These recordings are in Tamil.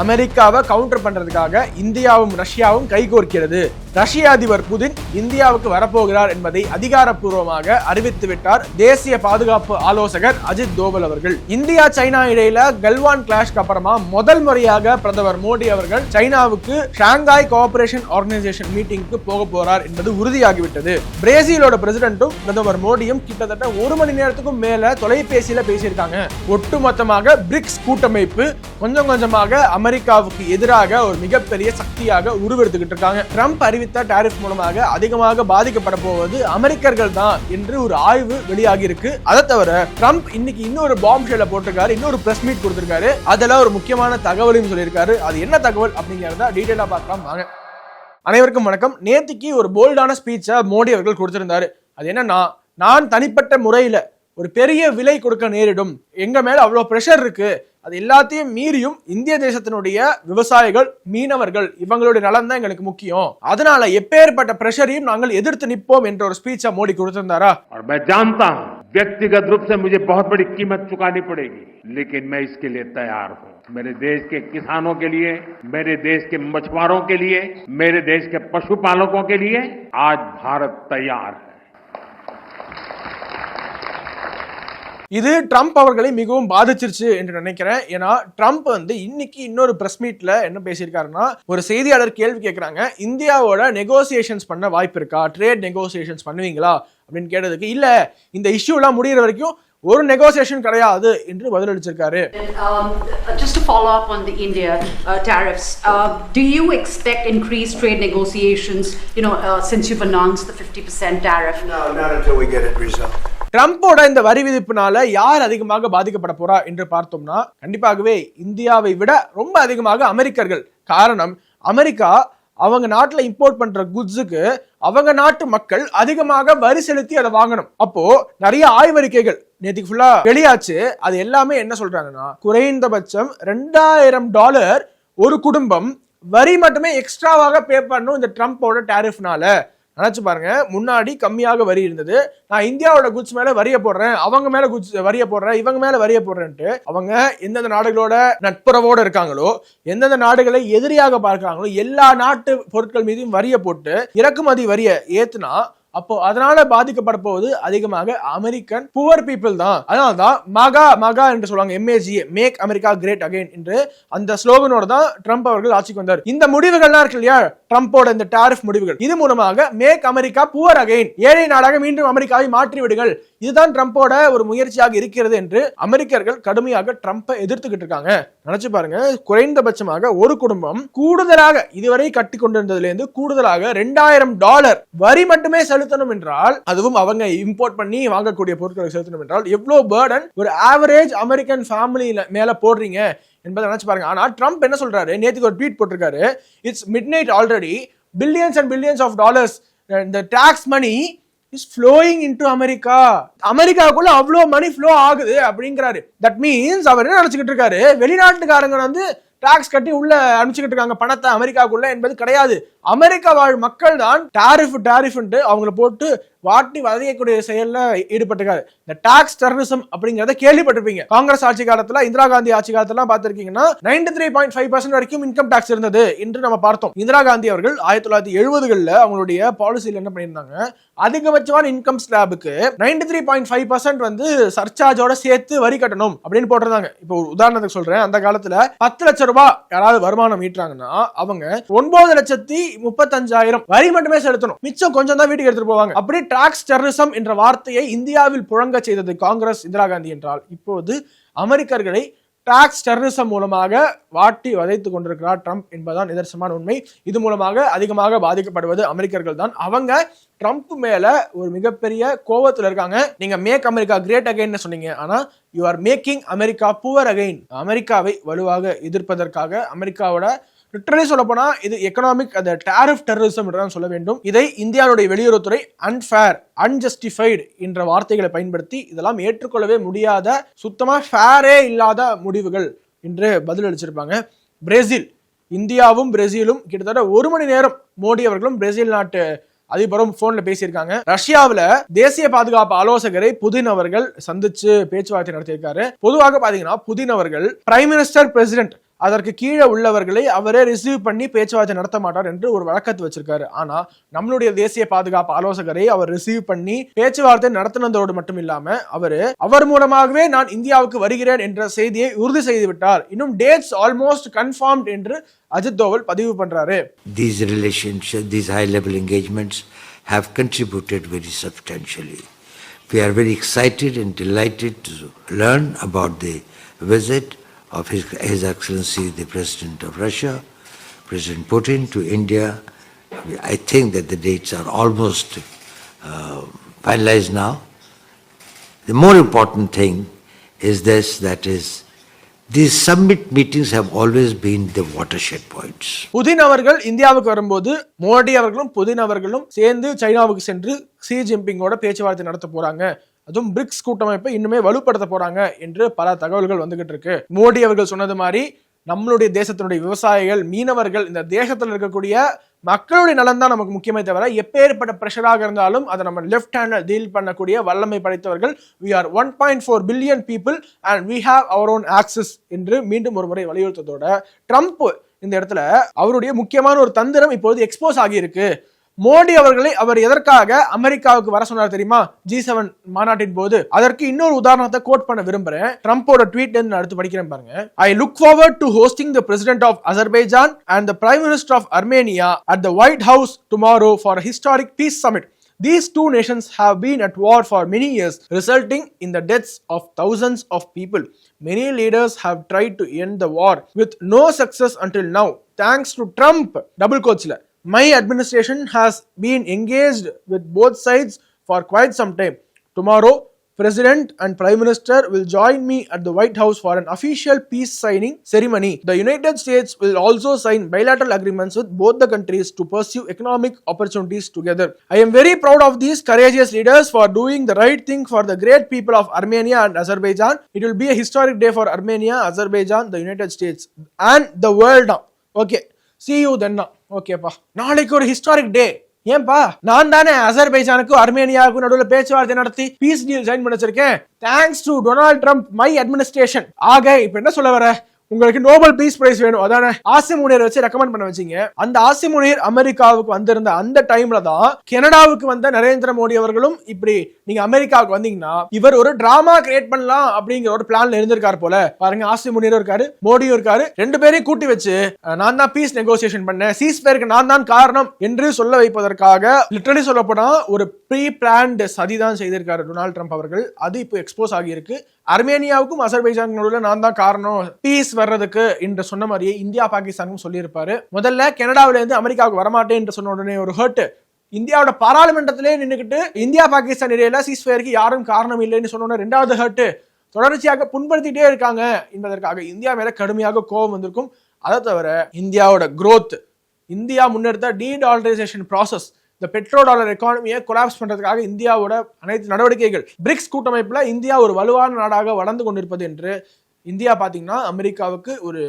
அமெரிக்காவை கவுண்டர் பண்ணுறதுக்காக இந்தியாவும் ரஷ்யாவும் கைகோர்க்கிறது ரஷ்ய அதிபர் புதின் இந்தியாவுக்கு வரப்போகிறார் என்பதை அதிகாரப்பூர்வமாக அறிவித்துவிட்டார் தேசிய பாதுகாப்பு ஆலோசகர் அஜித் தோவல் அவர்கள். இந்தியா சைனா இடையில கல்வான் கிளாஷ்க்கு அப்புறமா முதல் முறையாக பிரதமர் மோடி அவர்கள் சைனாவுக்கு ஷாங்காய் கோஆபரேஷன் ஆர்கனைசேஷன் மீட்டிங்க்கு போக போறார் என்பது உறுதியாகிவிட்டது. பிரேசிலோட பிரசிடென்ட்டும் பிரதமர் மோடியும் கிட்டத்தட்ட ஒரு மணி நேரத்துக்கும் மேல தொலைபேசியில பேசியிருக்காங்க. ஒட்டுமொத்தமாக பிரிக்ஸ் கூட்டமைப்பு கொஞ்சம் கொஞ்சமாக அமெரிக்காவுக்கு எதிராக ஒரு மிகப்பெரிய சக்தியாக உருவெடுத்துக்கிட்டு இருக்காங்க. ட்ரம்ப் அறிவித்த டாரிஃப் மூலமாக அதிகமாக பாதிக்கப்பட போவது அமெரிக்கர்கள் தான் என்று ஒரு ஆய்வு வெளியாகி இருக்கு. அதை தவிர ட்ரம்ப் இன்னைக்கு இன்னொரு பாம்ப் ஷெல்ல போட்டிருக்காரு இன்னொரு பிரஸ் மீட் கொடுத்திருக்காரு. அதெல்லாம் ஒரு முக்கியமான தகவலையும் சொல்லியிருக்காரு. அது என்ன தகவல் அப்படிங்கறத டீடைலா பார்க்கலாம். வாங்க. அனைவருக்கும் வணக்கம். நேத்திக்கு ஒரு போல்டான ஸ்பீச்சை மோடி அவர்கள் கொடுத்திருந்தாரு. அது என்னன்னா நான் தனிப்பட்ட முறையில ஒரு பெரிய விலை கொடுக்க நேரிடும். எங்க மேல அவ்வளவு பிரஷர் இருக்கு. அது எல்லாத்தையும் மீறியும் இந்திய தேசத்தினுடைய விவசாயிகள் மீனவர்கள் இவங்களுடைய நலன் தான் எங்களுக்கு முக்கியம் அதனால எப்பேற்பட்ட பிரஷரையும் நாங்கள் எதிர்த்து நிற்போம் என்ற ஒரு ஸ்பீச்சை மோடி கொடுத்திருந்தாரா और मैं जानता हूं व्यक्तिगत रूप से मुझे बहुत बड़ी कीमत चुकानी पड़ेगी लेकिन मैं इसके लिए तैयार हूं मेरे देश के किसानों के लिए मेरे देश के मछुआरों के लिए मेरे देश के पशुपालकों के लिए आज भारत तैयार है இது ட்ரம்ப் அவர்களை மிகவும் பாதிச்சிருச்சு என்று நினைக்கிறேன். ஏன்னா ட்ரம்ப் வந்து இன்னைக்கு இன்னொரு பிரஸ் மீட்ல என்ன பேசியிருக்காருன்னா ஒரு செய்தியாளர் கேள்வி கேட்கறாங்க இந்தியாவோட நெகோசியேஷன்ஸ் பண்ண வாய்ப்பு இருக்கா? ட்ரேட் நெகோசியேஷன்ஸ் பண்ணுவீங்களா? அப்படின்னு கேட்டதுக்கு இல்ல இந்த இஷ்யூலாம் முடியிற வரைக்கும் ஒரு நெகோசியேஷன் கிடையாது என்று பதிலளிச்சிருக்காரு. Um, Just to follow up on the India uh, tariffs, uh, do you expect increased trade negotiations, you know, uh, since you've announced the 50% tariff? No, not until we get it resolved. ட்ரம்ப்போட இந்த வரி விதிப்புனால யார் அதிகமாக பாதிக்கப்பட போறா என்று பார்த்தோம்னா கண்டிப்பாகவே இந்தியாவை விட ரொம்ப அதிகமாக அமெரிக்கர்கள். காரணம் அமெரிக்கா அவங்க நாட்டில் இம்போர்ட் பண்ற குட்ஸுக்கு அவங்க நாட்டு மக்கள் அதிகமாக வரி செலுத்தி அதை வாங்கணும். அப்போ நிறைய ஆய்வறிக்கைகள் நேற்றுக்கு ஃபுல்லா வெளியாச்சு. அது எல்லாமே என்ன சொல்றாங்கன்னா குறைந்தபட்சம் ரெண்டாயிரம் டாலர் ஒரு குடும்பம் வரி மட்டுமே எக்ஸ்ட்ராவாக பே பண்ணும் இந்த ட்ரம்ப்போட டேரிஃப்னால நினச்சி பாருங்க முன்னாடி கம்மியாக வரி இருந்தது. நான் இந்தியாவோட குட்ஸ் மேல வரிய போடுறேன் அவங்க மேல குட்ஸ் வரிய போடுறேன் இவங்க மேல வரிய போடுறேன்ட்டு அவங்க எந்தெந்த நாடுகளோட நட்புறவோட இருக்காங்களோ எந்தெந்த நாடுகளை எதிரியாக பார்க்கிறாங்களோ எல்லா நாட்டு பொருட்கள் மீதும் வரிய போட்டு இறக்குமதி வரிய ஏத்துனா அப்போ அதனால பாதிக்கப்பட போவது அதிகமாக அமெரிக்கன் புவர் பீப்புள் தான். அதனால தான் மகா மகா என்று சொல்லுவாங்க MAGA make America great again என்று அந்த ஸ்லோகனோட தான் ட்ரம்ப் அவர்கள் ஆட்சிக்கு வந்தார். இந்த முடிவுகள்லாம் இருக்கு இல்லையா? ட்ரம்ப்போட இந்த டாரிஃப் முடிவுகள். இது மூலமாக மேக் அமெரிக்கா புவர் அகைன் ஏழை நாடாக மீண்டும் அமெரிக்காவை மாற்றி விடுங்கள் இதுதான் ட்ரம்ப்போட ஒரு முயற்சியாக இருக்கிறது என்று அமெரிக்கர்கள் கடுமையாக ட்ரம்ப்பை எதிர்த்துக்கிட்டு இருக்காங்க. நினைச்சு பாருங்க குறைந்தபட்சமாக ஒரு குடும்பம் கூடுதலாக இதுவரை கட்டி கொண்டிருந்ததுல இருந்து கூடுதலாக ரெண்டாயிரம் டாலர் வரி மட்டுமே செலுத்தணும் என்றால் அதுவும் அவங்க இம்போர்ட் பண்ணி வாங்கக்கூடிய பொருட்களை செலுத்தணும் என்றால் எவ்வளவு பேர்டன் ஒரு ஆவரேஜ் அமெரிக்கன் ஃபேமிலியில மேல போடுறீங்க என்பதை நினைச்சு பாருங்க. ஆனா ட்ரம்ப் என்ன சொல்றாரு? நேத்துக்கு ஒரு ட்வீட் போட்டிருக்காரு. It's midnight already billions and billions of dollars இந்த tax money is flowing into America அமெரிக்காவுக்குள்ள அவ்வளோ மணி ஃப்ளோ ஆகுது அப்படிங்கிறாரு. தட் மீன்ஸ் அவர் என்ன நினச்சிக்கிட்டு இருக்காரு? வெளிநாட்டுக்காரங்க வந்து டாக்ஸ் கட்டி உள்ள அனுப்பிச்சுக்கிட்டு இருக்காங்க. பணத்தை அமெரிக்காவுக்குள்ள என்பது கிடையாது. அமெரிக்கா வாழ் மக்கள் தான் டாரிஃப் டாரிஃப்ன்ட்டு அவங்கள போட்டு வாட்டி வதையக்கூடிய செயல்ல ஈடுபட்டிருக்காரு. இந்த டாக்ஸ் டெரரிசம் அப்படிங்கறத கேள்விப்பட்டிருப்பீங்க. காங்கிரஸ் ஆட்சி காலத்துல இந்திரா காந்தி ஆட்சி காலத்துல பார்த்திருக்கீங்கன்னா ninety three point five percent வரைக்கும் இன்கம் டாக்ஸ் இருந்தது என்று நம்ம பார்த்தோம். இந்திரா காந்தி அவர்கள் ஆயிரத்தி தொள்ளாயிரத்தி எழுபதுகளில் அவங்களுடைய பாலிசியில் என்ன பண்ணியிருந்தாங்க? அதிகபட்சமான income ஸ்லாபுக்கு ninety three point five percent வந்து சர்ச்சார்ஜோட சேர்த்து வரி கட்டணும் அப்படின்னு போட்டிருந்தாங்க. இப்போ ஒரு உதாரணத்துக்கு சொல்றேன். அந்த காலத்துல பத்து லட்சம் ரூபாய் யாராவது வருமானம் ஈட்டுறாங்கன்னா அவங்க ஒன்பது லட்சத்தி முப்பத்தஞ்சாயிரம் வரி மட்டுமே செலுத்தணும். மிச்சம் கொஞ்சம் தான் வீட்டுக்கு எடுத்துட்டு போவாங்க. அப்படி டாக்ஸ் டெரரிசம் என்ற வார்த்தையை இந்தியாவில் புழங்க செய்தது காங்கிரஸ் இந்திரா காந்தி என்றால். இப்போது அமெரிக்கர்களை டாக்ஸ் டெரரிசம் மூலமாக வாட்டி வதைத்துக் கொண்டிருக்கிறார் ட்ரம்ப் என்பதுதான் நிதர்சனமான உண்மை. இது மூலமாக அதிகமாக பாதிக்கப்படுவது அமெரிக்கர்கள் தான். அவங்க ட்ரம்ப் மேல ஒரு மிகப்பெரிய கோவத்தில் இருக்காங்க. நீங்க மேக் அமெரிக்கா கிரேட் அகைன்னு சொன்னீங்க. ஆனா you are making America poor again அமெரிக்காவை வலுவாக எதிர்ப்பதற்காக அமெரிக்காவோட லிட்டரலி சொல்ல போனா இது எக்கனாமிக் அந்த டேரிஃப் டெரரிசம் தான் சொல்ல வேண்டும். இதை இந்தியாவுடைய வெளியுறவுத்துறை அன்ஃபேர் அன்ஜஸ்டிஃபைடு என்ற வார்த்தைகளை பயன்படுத்தி இதெல்லாம் ஏற்றுக்கொள்ளவே முடியாத சுத்தமா ஃபேரே இல்லாத முடிவுகள் என்று பதில் அளிச்சிருப்பாங்க. பிரேசில் இந்தியாவும் பிரேசிலும் கிட்டத்தட்ட ஒரு மணி நேரம் மோடி அவர்களும் பிரேசில் நாட்டு அதிபரும் போன்ல பேசியிருக்காங்க. ரஷ்யாவில் தேசிய பாதுகாப்பு ஆலோசகரை புதின் அவர்கள் சந்திச்சு பேச்சுவார்த்தை நடத்தியிருக்காரு. பொதுவாக பாத்தீங்கன்னா புதின் அவர்கள் பிரைம் மினிஸ்டர் பிரசிடென்ட் அதற்கு கீழே உள்ளவர்களை அவரே ரிசீவ் பண்ணி பேச்சுவார்த்தை நடத்த மாட்டார் என்று ஒரு வழக்கத்தை வச்சிருக்காரு. ஆனா நம்மளுடைய தேசிய பாதுகாப்பு ஆலோசகரை அவர் ரிசீவ் பண்ணி பேச்சுவார்த்தை நடத்தினதோடு மட்டும் இல்லாம அவரு அவர் மூலமாகவே நான் இந்தியாவுக்கு வருகிறேன் என்ற செய்தியை உறுதி செய்து விட்டார் இன்னும் டேட்ஸ் ஆல்மோஸ்ட் கன்ஃபார்ம்ட் என்று அஜித் தோவல் பதிவு பண்றாரு. These relationship these high level engagements have contributed very substantially We are very excited and delighted to learn about the visit of His, His Excellency the President of Russia, President Putin, to India. I think that the dates are almost uh, finalized now. The more important thing is this that is, these summit meetings have always been the watershed points. Putin அவர்கள் இந்தியாவுக்கு வரும்போது மோடி அவர்களும் புதின் அவர்களும் சேர்ந்து சைனாவுக்கு சென்று ஷி ஜின்பிங்கோட பேச்சுவார்த்தை நடத்த போறாங்க அதுவும் பிரிக்ஸ் கூட்டமைப்பை இன்னுமே வலுப்படுத்த போறாங்க என்று பல தகவல்கள் வந்துகிட்டு இருக்கு. மோடி அவர்கள் சொன்னது மாதிரி நம்மளுடைய தேசத்தினுடைய விவசாயிகள் மீனவர்கள் இந்த தேசத்தில் இருக்கக்கூடிய மக்களுடைய நலன் தான் நமக்கு முக்கியமே தவிர எப்பேற்பட்ட ப்ரெஷராக இருந்தாலும் அதை நம்ம லெஃப்ட் ஹேண்டில் டீல் பண்ணக்கூடிய வல்லமை படைத்தவர்கள் we are one point four billion people and we have our own access என்று மீண்டும் ஒரு முறை வலியுறுத்ததோட ட்ரம்ப் இந்த இடத்துல அவருடைய முக்கியமான ஒரு தந்திரம் இப்போது எக்ஸ்போஸ் ஆகியிருக்கு. மோடி அவர்களை அவர் எதற்காக அமெரிக்காவுக்கு வர சொன்னார் தெரியுமா ஜி செவன் மாநாட்டின் போது அதற்கு இன்னொரு உதாரணத்தை கோட் பண்ண விரும்புறேன் ட்ரம்ப்போட ட்வீட் நான் அடுத்து படிக்கிறேன் பாருங்க I look forward to hosting the president of Azerbaijan and the prime minister of Armenia at the White House tomorrow for historic peace summit These two nations have been at war for many years, resulting in the deaths of thousands of people. Many leaders have tried to end the war with no success until now. Thanks to Trump, double quotes. My administration has been engaged with both sides for quite some time. Tomorrow, President and Prime Minister will join me at the White House for an official peace signing ceremony. The United States will also sign bilateral agreements with both the countries to pursue economic opportunities together. I am very proud of these courageous leaders for doing the right thing for the great people of Armenia and Azerbaijan. It will be a historic day for Armenia, Azerbaijan, the United States, and the world. now. Okay. see you then ஓகேப்பா. நாளைக்கு ஒரு ஹிஸ்டாரிக் டே ஏன்பா? நான் தானே அசர்பைஜானுக்கும் அர்மேனியாவுக்கும் நடுவில் பேச்சுவார்த்தை நடத்தி பீஸ் டீல் சைன் பண்ண வச்சிருக்கேன். Thanks to Donald Trump my administration ஆக இப்ப என்ன சொல்ல வர? உங்களுக்கு நோபல் பீஸ் பிரைஸ் வேணும். அதான? ஆசி முனியர் வச்சு ரெக்கமெண்ட் பண்ண வச்சீங்க. அந்த ஆசி முனியர் அமெரிக்காவுக்கு வந்திருந்த அந்த டைம்ல தான் கனடாவுக்கு வந்த நரேந்திர மோடி அவர்களும் இப்படி நீங்க அமெரிக்காவுக்கு வந்தீங்கன்னா இவர் ஒரு டிராமா கிரியேட் பண்ணலாம் அப்படிங்கிற ஒரு பிளான்ல இருந்திருக்காரு போல. பாருங்க ஆசி முனியரும் இருக்காரு மோடியும் இருக்காரு. ரெண்டு பேரையும் கூட்டி வச்சு நான் தான் பீஸ் நெகோசியேஷன் பண்ணேன். சீஸ் பேருக்கு நான் தான் காரணம் என்று சொல்ல வைப்பதற்காக லிட்டரலி சொல்லப்போனா ஒரு ப்ரீ பிளான்டு சதி தான் செய்திருக்காரு டொனால்ட் ட்ரம்ப் அவர்கள். அது இப்போ எக்ஸ்போஸ் ஆகியிருக்கு. அர்மேனியாவுக்கும் அசர்பைஜான் நடுவில் நான் தான் காரணம். பீஸ் வர்றதுக்கு என்று சொன்ன மாதிரியே இந்தியா பாகிஸ்தானும் சொல்லியிருப்பாரு. முதல்ல கனடாவிலேருந்து அமெரிக்காவுக்கு வரமாட்டேன் என்று சொன்ன உடனே ஒரு ஹர்ட் இந்தியாவோட பாராளுமன்றத்திலே நின்றுக்கிட்டு இந்தியா பாகிஸ்தான் இடையில சீஸ்ஃபயருக்கு யாரும் காரணம் இல்லைன்னு சொன்ன ரெண்டாவது ஹர்ட் தொடர்ச்சியாக புண்படுத்திட்டே இருக்காங்க என்பதற்காக இந்தியா மேல கடுமையாக கோபம் வந்திருக்கும். அதை தவிர இந்தியாவோட குரோத் இந்தியா முன்னெடுத்த டீ டாலரைசேஷன் ப்ராசஸ் இந்த பெட்ரோ டாலர் எக்கானமியை கொலாப்ஸ் பண்றதுக்காக இந்தியாவோட அனைத்து நடவடிக்கைகள். பிரிக்ஸ் கூட்டமைப்புல இந்தியா ஒரு வலுவான நாடாக வளர்ந்து கொண்டிருப்பது என்று இந்தியா பார்த்தீங்கன்னா அமெரிக்காவுக்கு ஒரு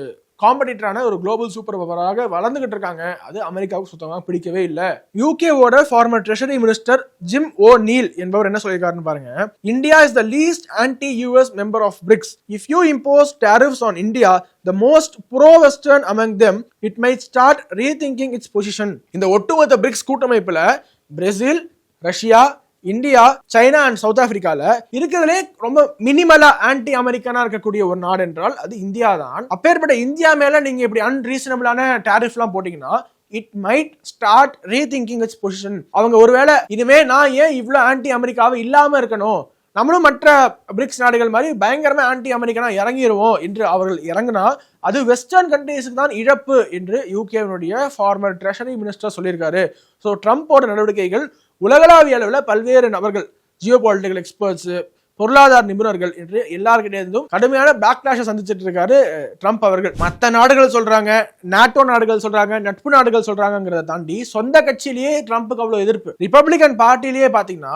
காம்படிட்டரான ஒரு குளோபல் சூப்பர் பவராக வளர்ந்துகிட்டு இருக்காங்க. அது அமெரிக்காவுக்கு சுத்தமாக பிடிக்கவே இல்லை. யூகேவோட former treasury minister Jim O'Neill என்பவர் என்ன சொல்லியிருக்காருன்னு பாருங்க. India is the least anti US member of BRICS if you impose tariffs on India the most pro western among them it might start rethinking its position இந்த ஒட்டுமொத்த பிரிக்ஸ் கூட்டமைப்பில் Brazil Russia India China and South ஆப்பிரிக்கால இருக்கிறதுலே ரொம்ப மினிமலா ஆன்டி அமெரிக்கனா இருக்கக்கூடிய ஒரு நாடு என்றால் அது இந்தியா தான் அப்பேற்பட்ட இந்தியா மேல நீங்க இப்படி அன்ரீசனபிளான டேரிஃப் எல்லாம் போட்டீங்கன்னா it might start rethinking its position அவங்க ஒருவேளை இனிமே நான் ஏன் இவ்வளோ ஆன்டி அமெரிக்காவை இல்லாமல் இருக்கணும்? நம்மளும் மற்ற பிரிக்ஸ் நாடுகள் மாதிரி பயங்கரமாக ஆன்டி அமெரிக்கனா இறங்கிடுவோம் என்று அவர்கள் இறங்கினா அது வெஸ்டர்ன் கண்ட்ரீஸுக்கு தான் இழப்பு என்று யூகேவினுடைய ஃபார்மர் ட்ரெஷரி மினிஸ்டர் சொல்லியிருக்காரு. ஸோ ட்ரம்ப்போட நடவடிக்கைகள் உலகளாவிய அளவில் பல்வேறு நபர்கள் ஜியோ பொலிட்டிக்கல் எக்ஸ்பர்ட்ஸு பொருளாதார நிபுணர்கள் என்று எல்லாருக்கிட்டேருந்தும் கடுமையான பேக்லாஷை சந்திச்சிட்டு இருக்காரு ட்ரம்ப் அவர்கள். மற்ற நாடுகள் சொல்றாங்க நாட்டோ நாடுகள் சொல்றாங்க நட்பு நாடுகள் சொல்றாங்கிறத தாண்டி சொந்த கட்சியிலேயே ட்ரம்ப்புக்கு அவ்வளோ எதிர்ப்பு. ரிப்பப்ளிகன் பார்ட்டிலேயே பார்த்தீங்கன்னா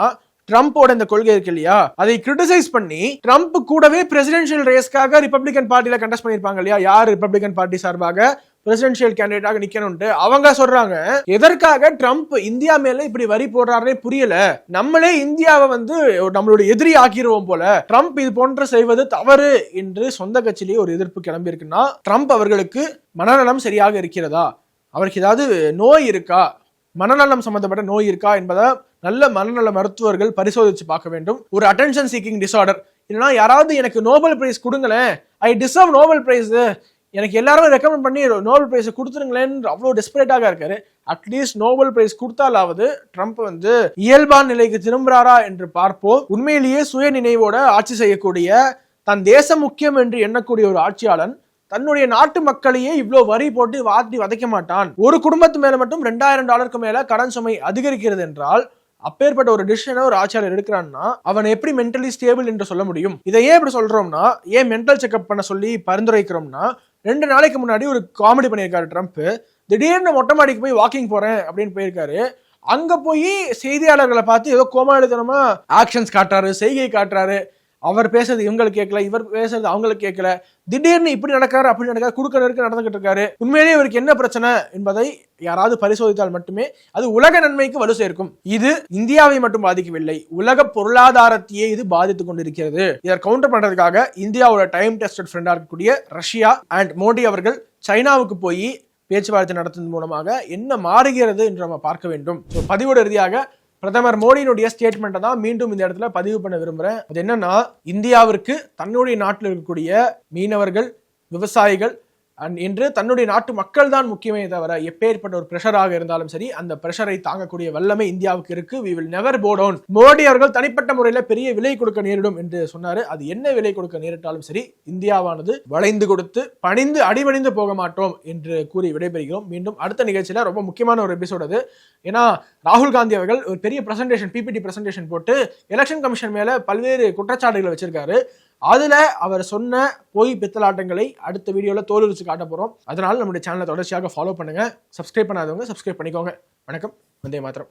ட்ரம்ப்போட இந்த கொள்கை இருக்கு இல்லையா? அதை கிரிட்டிசைஸ் பண்ணி ட்ரம்ப் கூடவே பிரசிடென்ஷியல் ரேஸ்க்காக ரிப்பப்ளிகன் பார்ட்டியில கண்டஸ்ட் பண்ணியிருப்பாங்க இல்லையா? யார் ரிப்பப்ளிகன் பார்ட்டி சார்பாக? பிரசிடென்ஷியல் கேண்டிடேட்டாக நிக்கணும்ட்டு அவங்க சொல்றாங்க. எதற்காக ட்ரம்ப் இந்தியா மேல இப்படி வரி போடுறாருனே புரியல. நம்மளே இந்தியாவை வந்து நம்மளுடைய எதிரி ஆக்கிடுவோம் போல. ட்ரம்ப் இது போன்ற செய்வது தவறு என்று சொந்த கட்சியிலேயே ஒரு எதிர்ப்பு கிளம்பி இருக்குன்னா ட்ரம்ப் அவர்களுக்கு மனநலம் சரியாக இருக்கிறதா? அவருக்கு ஏதாவது நோய் இருக்கா? மனநலம் சம்பந்தப்பட்ட நோய் இருக்கா என்பதை நல்ல மனநல மருத்துவர்கள் பரிசோதித்து பார்க்க வேண்டும். ஒரு அட்டென்ஷன் சீக்கிங் டிசார்டர் இல்லைன்னா யாராவது எனக்கு நோபல் பிரைஸ் கொடுங்களேன். ஐ டிசர்வ் நோபல் பிரைஸ் எனக்கு எல்லாரும் ரெக்கமெண்ட் பண்ணி நோபல் பிரைஸ் கொடுத்துருங்களேன்னு அவ்வளோ டெஸ்பரேட்டாக இருக்காரு. அட்லீஸ்ட் நோபல் பிரைஸ் கொடுத்தாலாவது ட்ரம்ப் வந்து இயல்பான நிலைக்கு திரும்புறாரா என்று பார்ப்போம். உண்மையிலேயே சுய நினைவோட ஆட்சி செய்யக்கூடிய தன் தேசம் முக்கியம் என்று எண்ணக்கூடிய ஒரு ஆட்சியாளன் தன்னுடைய நாட்டு மக்களையே இவ்வளோ வரி போட்டு வாட்டி வதைக்க மாட்டான். ஒரு குடும்பத்து மேல மட்டும் ரெண்டாயிரம் டாலருக்கு மேல கடன் சுமை அதிகரிக்கிறது என்றால் அப்பேற்பட்ட ஒரு டிசிஷனை ஒரு ஆட்சியாளர் எடுக்கிறான்னா அவன் எப்படி மென்டலி ஸ்டேபிள் என்று சொல்ல முடியும்? இதை ஏன் இப்படி சொல்றோம்னா ஏன் மென்டல் செக்அப் பண்ண சொல்லி பரிந்துரைக்கிறோம்னா ரெண்டு நாளைக்கு முன்னாடி ஒரு காமெடி பண்ணியிருக்காரு ட்ரம்ப் திடீர்னு மொட்டை மாடிக்கு போய் வாக்கிங் போறேன் அப்படின்னு போயிருக்காரு. அங்க போய் செய்தியாளர்களை பார்த்து ஏதோ கோமாளித்தனமா ஆக்ஷன்ஸ் காட்டுறாரு செய்கை காட்டுறாரு. அவர் பேசுறது இவங்களுக்கு கேட்கல இவர் பேசுறது அவங்களுக்கு கேட்கல. திடீர்னு இப்படி நடக்காரு அப்படி நடக்காரு குடுக்க நடந்துகிட்டு இருக்காரு. உண்மையிலேயே இவருக்கு என்ன பிரச்சனை என்பதை யாராவது பரிசோதித்தால் மட்டுமே அது உலக நன்மைக்கு வலு சேர்க்கும். இது இந்தியாவை மட்டும் பாதிக்கவில்லை. உலக பொருளாதாரத்தையே இது பாதித்து கொண்டிருக்கிறது. இதை கவுண்டர் பண்றதுக்காக இந்தியாவோட டைம் டெஸ்டட் ஃப்ரெண்டாக இருக்கக்கூடிய ரஷ்யா அண்ட் மோடி அவர்கள் சைனாவுக்கு போய் பேச்சுவார்த்தை நடத்துவதன் மூலமாக என்ன மாறுகிறது என்று நம்ம பார்க்க வேண்டும். ஸோ பதிவோட இறுதியாக பிரதமர் மோடியினுடைய ஸ்டேட்மெண்ட்டை தான் மீண்டும் இந்த இடத்துல பதிவு பண்ண விரும்புகிறேன் அது என்னன்னா இந்தியாவிற்கு தன்னுடைய நாட்டில் இருக்கக்கூடிய மீனவர்கள் விவசாயிகள் என்று தன்னுடைய நாட்டு மக்கள் தான் முக்கியமே தவிர எப்பேற்பட்ட ஒரு பிரஷராக இருந்தாலும் சரி அந்த பிரஷரை தாங்கக்கூடிய வல்லமை இந்தியாவுக்கு இருக்கு. We will never go down Modi அவர்கள் தனிப்பட்ட முறையில் பெரிய விலை கொடுக்க நேரிடும் என்று சொன்னாரு. அது என்ன விலை கொடுக்க நேரிட்டாலும் சரி இந்தியாவானது வளைந்து கொடுத்து பணிந்து அடிபணிந்து போக மாட்டோம் என்று கூறி விடைபெறுகிறோம். மீண்டும் அடுத்த நிகழ்ச்சியில ரொம்ப முக்கியமான ஒரு எபிசோட் அது. ஏன்னா ராகுல் காந்தி அவர்கள் ஒரு பெரிய பிரசன்டேஷன் பிபிடி பிரசன்டேஷன் போட்டு எலெக்ஷன் கமிஷன் மேல பல்வேறு குற்றச்சாட்டுகளை வச்சிருக்காரு. அதில் அவர் சொன்ன பொய் பித்தலாட்டங்களை அடுத்த வீடியோவில் தோலுரிச்சு காட்ட போகிறோம் அதனால் நம்முடைய சேனலை தொடர்ச்சியாக ஃபாலோ பண்ணுங்கள் சப்ஸ்கிரைப் பண்ணாதவங்க சப்ஸ்கிரைப் பண்ணிக்கோங்க. வணக்கம். வந்தே மாத்திரம்